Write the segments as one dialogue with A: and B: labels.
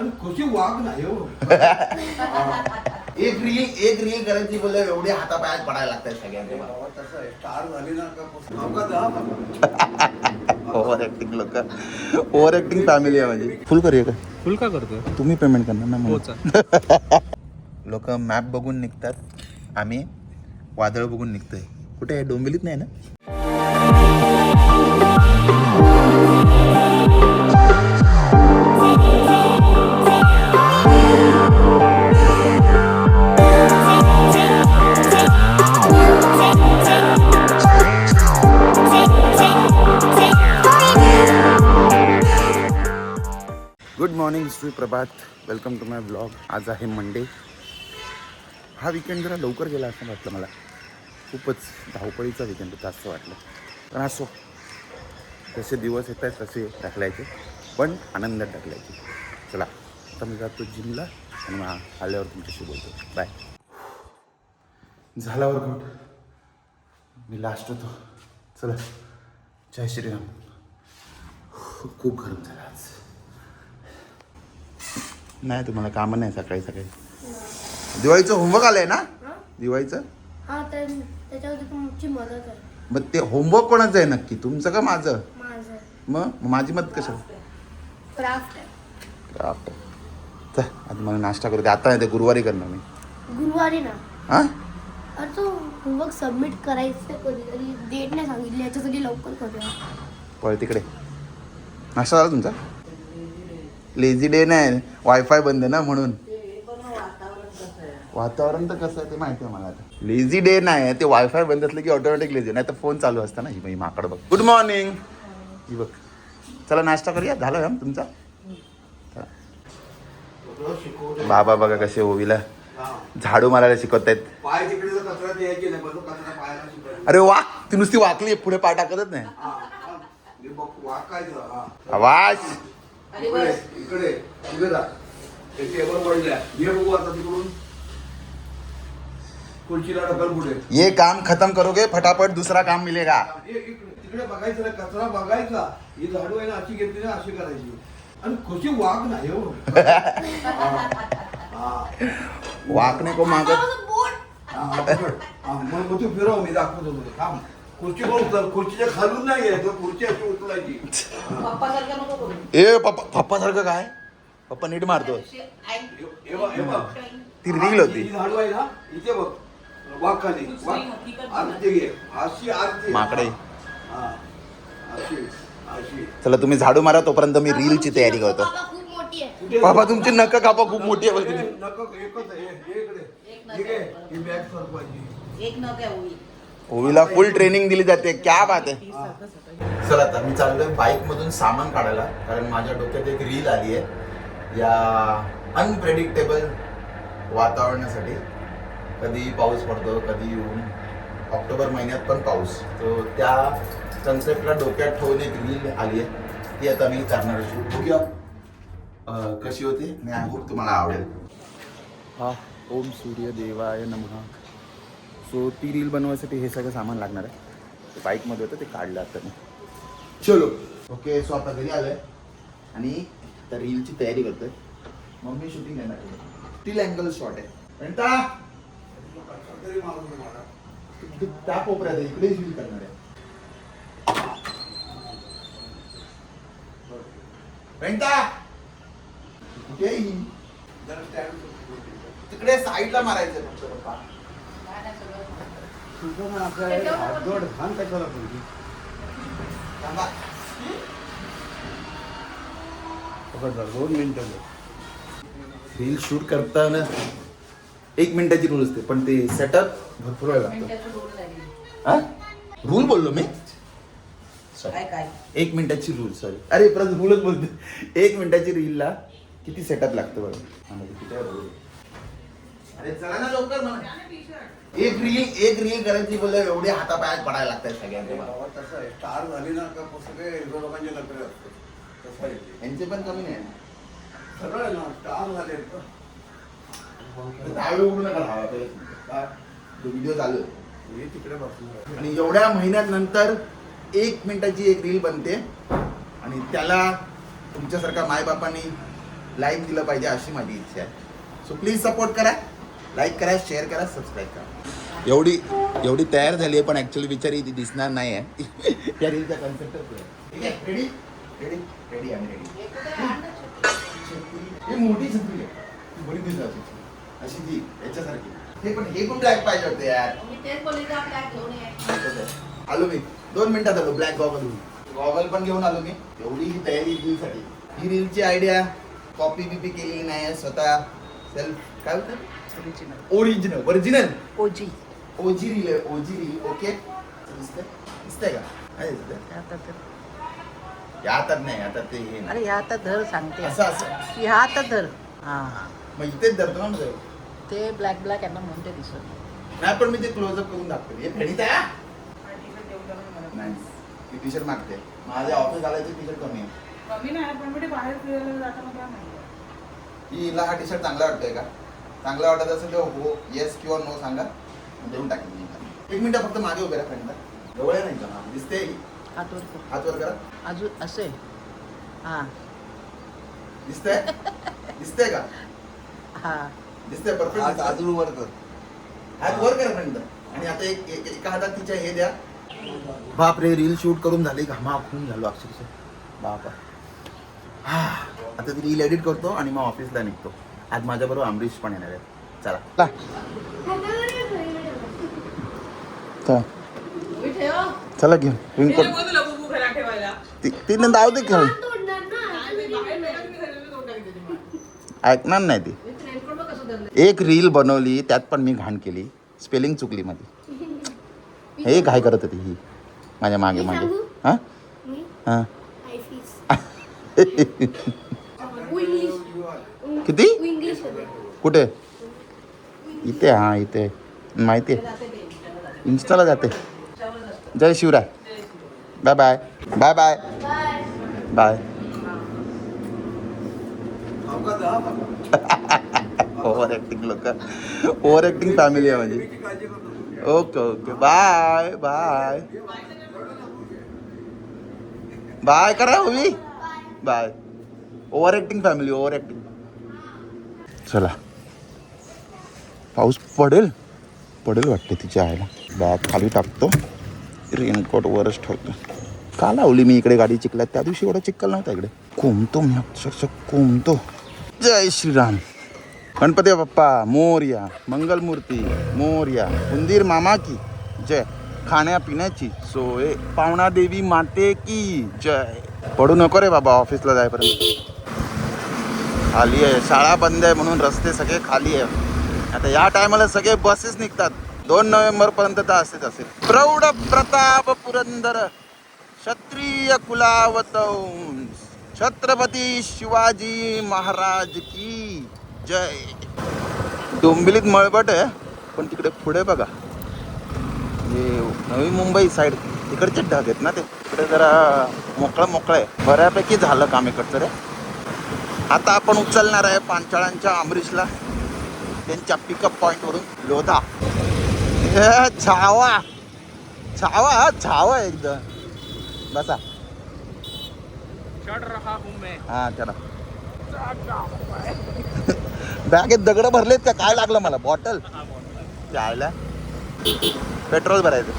A: आणि कशी वाघ नाही हो.
B: एक रील एक रील करायची बोलले एवढे हातापायात पडायला लागतात सगळ्यांचे मला.
A: बाबा, तसं आहे. स्टार झाली ना का नौका दहा बाबा.
B: ओव्हर ऍक्टिंग लोक. ओव्हर ऍक्टिंग फॅमिली आहे माझी. फुल करूया का?
C: फुल का करतोय?
B: तुम्ही पेमेंट करणार ना
C: हो
B: मला लोक मॅप बघून निघतात. आम्ही वादळ बघून निघतोय. कुठे? आहे डोंबिवलीत नाही ना? गुड प्रभात. वेलकम टू माय ब्लॉग आज आहे मंडे हा विकेंड जरा लवकर गेला असं वाटलं मला. खूपच धावपळीचा विकेंड होता असं वाटलं. पण असो. जसे दिवस येत आहेत तसे ढकलायचे. पण आनंदात ढकलायचे. चला आता मी जातो जिमला आणि मग आल्यावर तुमच्याशी बोलतो. बाय झाला वर्कआउट मी लास्ट होतो. चला. जय श्रीराम. खूप गरम झाला आज. नाही तुम्हाला कामं नाही सकाळी सकाळी. दिवाळीचं होमवर्क आलंय ना? दिवाळीचं?
D: हा तर त्याच्यावरती तुमची मदत आहे.
B: मग ते होमवर्क कोणाचं आहे नक्की? तुमचं का माझं?
D: माझं.
B: मग? माझी मत कशा
D: क्राफ्ट आहे.
B: क्राफ्ट चल आता मला नाश्ता करू दे. आता नाही ते गुरुवारी करणार मी.
D: गुरुवारी ना?
B: हां?
D: अरे तो होमवर्क सबमिट करायचं कधीतरी डेट नाही सांगितली याच्यासाठी लवकर करूया.
B: पळ तिकडे. नाश्ता झाला तुमचा? लेझी डे नाही. वायफाय बंद आहे ना म्हणून. वातावरण तर कसं आहे ते माहिती आहे मला आता. लेझी डे नाही ते वायफाय बंद असलं की ऑटोमॅटिक लेझी नाही तर फोन चालू असता ना ही माकड बघ. गुड मॉर्निंग ही बघ. चला नाश्ता करूया. झाला मॅम तुमचा. बाबा बघा कसे ओवीला.
A: हा.
B: झाडू मारायला शिकवत आहेत. अरे वा ती नुसती वाकली पुढे पाय टाकतच नाही.
A: हा, इकडे इकडे टेबल पडल्या हे बघू आता तिकडून. खुर्चीला ढकल पुढे.
B: ये काम खत्म करोगे फटाफट दूसरा काम मिलेगा.
A: तिकडे बघायचं ना कचरा बघायचा. ही झाडू आहे ना अशी घेतली ना अशी करायची. आणि कशी वाघ नाही हो.
B: वाकणे को मागत.
D: बोट.
A: हा. हा, मग तू फिरव मी दाखवतो तुला. थांब. खुर्ची पण उचल खुर्चीच्या खालून नाही आहे तर खुर्ची अशी उचलायची.
B: ए पप्पा पप्पा सारखं काय? पप्पा नीट मारतो
A: हे- हे बघ, हे बघ.
B: ती रील होती.
A: ही झाडू आहे ना? इथे बघ. वाघ खाली वाघ. आरती घे. अशी आरती
B: माकडे.
A: हा. अशी अशी.
B: चला तुम्ही झाडू मारा तोपर्यंत मी रीलची तयारी करतो.
D: बाबा खूप मोठी आहे.
A: कुठे?
B: बाबा तुमची नक कापा खूप मोठी आहे. बघ.
A: नको एकच आहे. हे इकडे. ठीक आहे. ही बॅग सरकवायची.
E: एक न काय होईल.
B: ओवीला फुल ट्रेनिंग दिली जाते. क्या बात आहे. चला आता मी चाललोय बाईक मधून सामान काढायला. कारण माझ्या डोक्यात एक रील आली आहे या अनप्रेडिक्टेबल वातावरणासाठी. कधी पाऊस पडतो कधी ऊन. ऑक्टोबर महिन्यात पण पाऊस. तो त्या कन्सेप्टला डोक्यात ठेवून एक रील आली आहे ती आता मी करणार शूट बघूया. कशी होती मी आय होप तुम्हाला आवडेल. हा ओम सूर्य देवाय नमः. सो ती रील बनवायसाठी हे सगळं सामान लागणार आहे. ते बाईकमध्ये होतं ते काढलं आता मी. चलो. ओके सो आता घरी आलोय. आणि त्या रीलची तयारी करतोय. मम्मी शूटिंग येणार स्टील अँगल शॉट आहे. म्हणता त्या कोपऱ्यात आहे, इकडेच रील करणार आहे. तिकडे साईडला मारायचं फक्त पप्पा.
A: तुझं ना घाण कशाला. बघा दोन मिनिटं
B: रील शूट करताना एक मिनिटाची रूल असते पण ते सेटअप भरपूर वेळ लागतो. रूल बोललो मी?
E: काय काय?
B: एक मिनिटाची रूल सॉरी अरे परत रूलच बोलते एक मिनिटाची रीलला किती सेटअप लागतं बरं? म्हणजे किती? अरे चला ना लवकर म्हणा एक रील एक रील करायची बोलले एवढे हातापायात पडायला लागतात सगळ्यांचे मला.
A: तसं आहे. स्टार झाली ना का सगळे हिरो लोकांचे नखरे असतात. तसं आहे ते.
B: यांचे पण कमी नाही.
A: सगळं आहे ना स्टार झाले
B: दहावे उडू नका पहिले
A: काय
B: तो व्हिडिओ चालू आहे.
A: मी तिकडे बसलो
B: आणि एवढ्या महिन्यात नंतर एक मिनिटाची एक रील बनते. आणि त्याला तुमच्यासारख्या मायबापांनी लाईक दिलं पाहिजे अशी माझी इच्छा आहे. सो प्लीज सपोर्ट करा. लाईक करा शेअर करा सबस्क्राईब करा. एवढी एवढी तयार झाली आहे पण ऍक्च्युली बिचारी ती दिसणार नाही आहे. या रीलचा कन्सेप्ट ठीक आहे रेडी रेडी रेडी आम्ही रेडी ही मोठी छत्री आहे. ती बरी दिसत अशी अशी ती याच्यासारखी. हे पण हे पण ब्लॅक पाहिजे होते यार. आलो मी. दोन मिनिटात आलो ब्लॅक गॉगल गॉगल पण घेऊन आलो मी. एवढी ही तयारी रीलसाठी ही रीलची आयडिया कॉपी बिपी केलेली नाही स्वतः सेल्फ काय होतं? Original original
E: OG
B: OG reel आहे ओजी रील ओके दिसतंय दिसतंय का काय दिसतंय
E: आता तर
B: या हातात नाही आता ते हे नाही.
E: अरे ह्या आता धर सांगते.
B: असं असं.
E: ह्या आता धर. हा.
B: मग इथेच धरतो ना मग
E: ते ब्लॅक ब्लॅक यांना म्हणते दिसत
B: नाही. पण मी ते क्लोजअप करून दाखवते. हे फेडीत आहे? हा? नाही. ती टी शर्ट मागते. माझ्या ऑफिस घालायची टी शर्ट कमी आहे.
C: कमी नाही पण मी ते बाहेर फिरायला जाताना काय माहिती
B: हिला हा टी शर्ट चांगला वाटतोय का? चांगला वाटत असेल तर हो येस किंवा नो सांगा. देऊन टाकेन मी. एक मिनिट फक्त मागे उभे राहा फ्रेंडला जवळ आहे नाही का? दिसते?
E: हात वर कर.
B: हात वर करा.
E: अजून असे. हा.
B: दिसतंय? दिसतंय का?
E: हा.
B: दिसतंय परफेक्ट
A: अजून वर कर.
B: हात वर करा फ्रेंड आणि आता एक एक- एका हातात तिच्या हे द्या. बाप रे रील शूट करून झाली घामा खून झालो अक्षरशः. बाप हा. आता ती रील एडिट करतो आणि मग ऑफिसला निघतो. आज माझ्याबरोबर अमरीश पण येणार आहे चला. चला घेऊ
C: तिने बोलवलं बुबू घरात ठेवायला
B: तिने दाव दे खेळ
D: तोडणार ना.
B: ऐकणार नाही ती. एक रील बनवली त्यात पण मी घाण केली. स्पेलिंग चुकली माझी हे काय करत होती ही. माझ्या मागे मागे.
D: सांगू?
B: हा?
D: मी?
B: हा.
D: आय
B: किती? कुठे? इथे, हा, इथे. माहिती आहे. इन्स्टाला जाते. जय Shivrai. Bye bye bye bye
D: bye.
B: Over acting लोक. ओव्हर ऍक्टिंग फॅमिली आहे माझी. Okay okay bye bye bye करा हवी bye over acting family over acting चला. पाऊस पडेल? पडेल वाटते तिच्या आईला बॅग खाली टाकतो. रेनकोट वरच ठेवतो. का लावली मी इकडे गाडी चिखलात? त्या दिवशी एवढा चिखल नव्हता इकडे. कोंबतो मी? अक्षरशः कोंबतो जय श्रीराम. गणपती बाप्पा मोर्या मंगलमूर्ती मोर्या उंदीर मामा की जय. खाण्यापिण्याची सोय. पावणा देवी माते की जय. पडू नको रे बाबा ऑफिसला जायपर्यंत. खाली आहे. शाळा बंद आहे म्हणून रस्ते सगळे खाली आहे. आता या टायमाला सगळे बसेस निघतात. दोन नोव्हेंबर पर्यंत तर असेच असेल. प्रौढ प्रताप पुरंदर क्षत्रिय कुलावत छत्रपती शिवाजी महाराज की जय. डोंबिलीत मळबट आहे पण तिकडे पुढे बघा. हे नवी मुंबई साईड तिकडचे ढग आहेत ना ते. तिकडे जरा मोकळं मोकळं आहे. बऱ्यापैकी झालं काम इकडचं रे. आता आपण उचलणार आहे पांचाळांच्या अमरीशला. त्यांच्या पिकअप पॉईंटवरून लोधा. छावा छावा हा छावा एकदम. बसा. हा चला बॅगेत दगड भरलेत का? काय लागलं मला? बॉटल? जायला पेट्रोल भरायचं.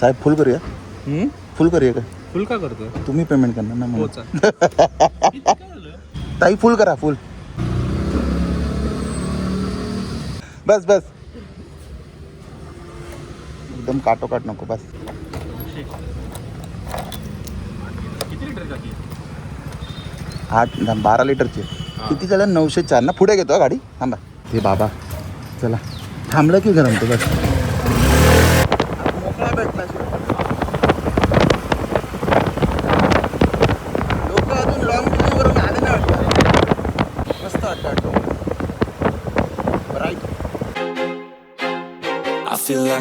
B: साहेब फुल करूया? फुल करूया का?
F: फुल का करतोय?
B: तुम्ही पेमेंट करणार ना
F: हो
B: ताई फुल करा फुल बस बस. एकदम काटोकाट नको बस.
F: किती लिटर टाकी
B: आठ बारा लिटरची. किती झालं? नऊशे चार. ना पुढे घेतो हा गाडी. थांबा. ते बाबा. चला. थांबलं की गरम तो बस.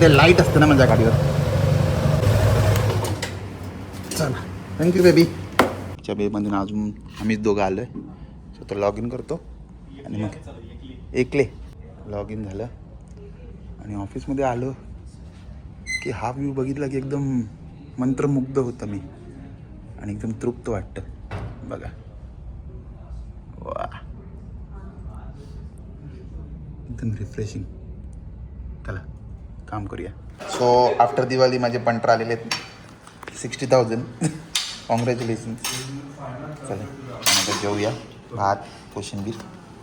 F: ते लाइट असतं
B: ना माझ्या गाडीवर. चला. थँक्यू बेबी च्या बेमधून अजून आम्हीच दोघं आलो आहे सो तो लॉग इन करतो. आणि मग एकले. लॉग इन झालं. आणि ऑफिसमध्ये आलो की हा व्ह्यू बघितला की एकदम मंत्रमुग्ध होतं मी. आणि एकदम तृप्त वाटतं. बघा. वा एकदम रिफ्रेशिंग काम करूया. सो आफ्टर दिवाळी माझे पंटर आलेले आहेत. सिक्स्टी थाउजंड कॉंग्रॅच्युलेशन चला नंतर जेवूया. भात कोशिंबीर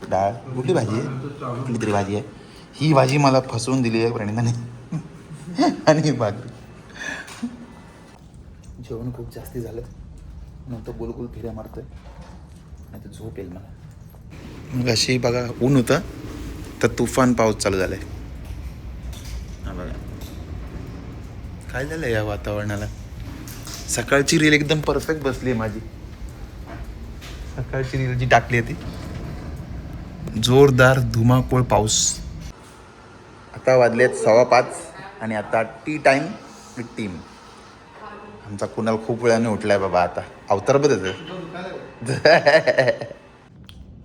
B: डाळ कुठली भाजी आहे? कुठली तरी भाजी आहे. ही भाजी मला फसवून दिली आहे प्रणिताने. आणि भाकरी जेवण खूप जास्ती झालं. नंतर गोलगोल फिऱ्या मारतोय. नाही तर झोप येईल मला. मग अशी बघा ऊन होतं. तर तुफान पाऊस चालू झाला आहे हा बघा. काय झालं या वातावरणाला? सकाळची रील एकदम परफेक्ट बसली आहे माझी. सकाळची रील जी टाकली आहे ती. जोरदार धुमाकूळ पाऊस. आता वाजलेत सव्वा पाच आणि आता टी टाईम विथ टीम आमचा कुणाल खूप वेळाने उठलाय बाबा आता. अवतार बदल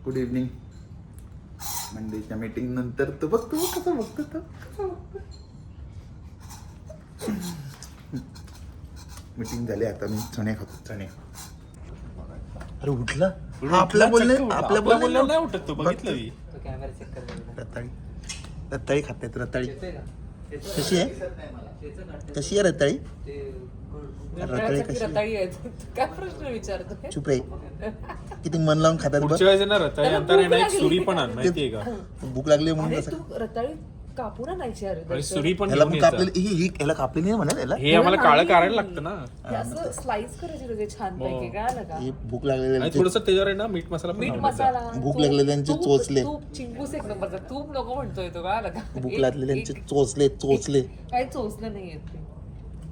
B: गुड इव्हनिंग मंडेच्या मीटिंग नंतर तू बघतो कसं बघतो तो कसं बघतो. मीटिंग झाली आता मी चणे खातो. चणे. अरे उठला? हा, आपला बोलले आपल्या बोलले
F: नाही उठत तू बघितलं मी.
B: रताळी. रताळी खात रताळी. कशी आहे? कशी आहे रताळी? रताळी कशी आहे?
C: काय प्रश्न विचारतोय?
B: चुप रे. किती मन लावून खातात
F: ना रताळी एक
C: लागली.
F: सुरी पण आण माहितीये का?
B: भूक लागली म्हणून
C: अरे
F: आणि
C: दर्शन.
F: सुरी पण
B: ह्याला
F: घेऊन
B: पण
F: यायचं.
B: कापलेली ही ही ह्याला कापलेली नाही म्हणा याला
F: हे आम्हाला काळं लागतं ना.
C: असं स्लाइस करायची तुझे छान पैकी काय आलं का?
B: हे भूक
F: आणि
B: लागलेली
F: थोडस त्याच्यावर आहे ना मीठ मसाला पण
C: मीठ मसाला
B: भूक
C: तूप-
B: लागलेल्यांचे
C: तूप-
B: चोचले.
C: तूप चिंगूस एक नंबरचा. तूप नको म्हणतोय तो काय आलं का?
B: भूक
C: एक-
B: लागलेल्यांचे
C: एक-
B: चोचले. चोचले
C: काही चोचलं नाही येत ते.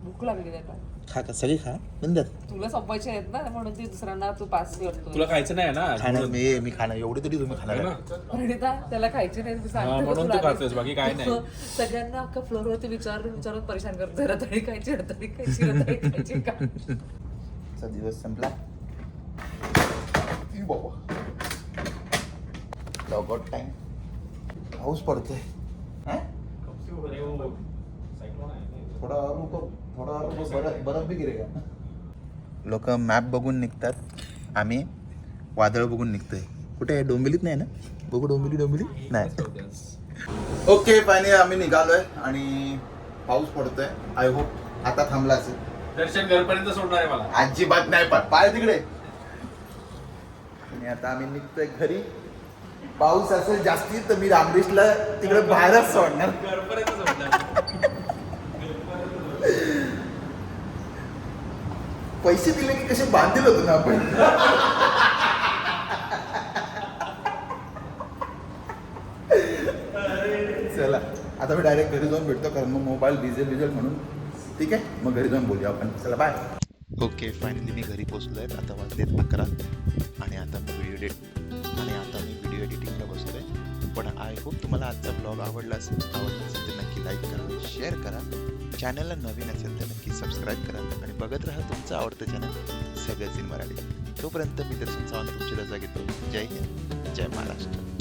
C: भूक लागली त्याला
B: खा का सगळी खा बंद
C: तुला संपायचे आहेत ना म्हणून ती दुसऱ्यांना तू पास करतो
F: तुला खायचं नाही ना
B: खाणार मी मी खाणार एवढी तरी तुम्ही खाणार
F: है ना?
B: आहे.
C: प्रणिता त्याला खायचे नाही मी
F: हा, म्हणून
C: तुला
F: तू? खातोयस, बाकी काय नाही.
C: सगळ्यांना अख्खा फ्लोअरवरती विचारून विचारून परेशान करतोय रताळी खायची रताळी खायची रताळी खायची का
B: चा दिवस संपला ई बाबा टाइम पाऊस पडतोय हा? थोडा रुको थोडा रुको बरफ बरफ भी गिरेगा. लोक मॅप बघून निघतात. आम्ही वादळ बघून निघतोय. कुठे आहे? डोंबिवलीत नाही ना? बघू डोंबिवली डोंबिवली? नाही. ओके फायनली आम्ही निघालोय आणि पाऊस पडतोय. आय होप आता थांबला असेल
F: दर्शन घरपर्यंत सोडणार आहे मला.
B: अजिबात नाही पाय पाय तिकडे. आणि आता आम्ही निघतोय घरी. पाऊस असेल जास्ती तर मी रामरेशला तिकडे बाहेरच सोडणार.
F: घरपर्यंत
B: पैसे दिले की कसे बांधील होतो ना आपण? चला आता मी डायरेक्ट घरी जाऊन भेटतो कारण मग मोबाईल डिझेल बिझेल म्हणून. ठीक आहे? मग घरी जाऊन बोलूया आपण. चला बाय ओके फायनली मी घरी पोचलो आहे आता वाजलेत अकरा आणि आता मी व्हिडिओ एडिट आणि आता मी व्हिडिओ एडिटिंगला बसलो आहे पण आय होप तुम्हाला आजचा ब्लॉग आवडला असेल आवडला असेल तर नक्की लाईक करा शेअर करा. चॅनलला नवीन असेल तर नक्की सबस्क्राईब करा आणि बघत राहा तुमचं आवडतं चॅनल सगळंच इन मराठी. तोपर्यंत मी दर्शन सावंत तुमची रजा घेतो. जय हिंद जय महाराष्ट्र.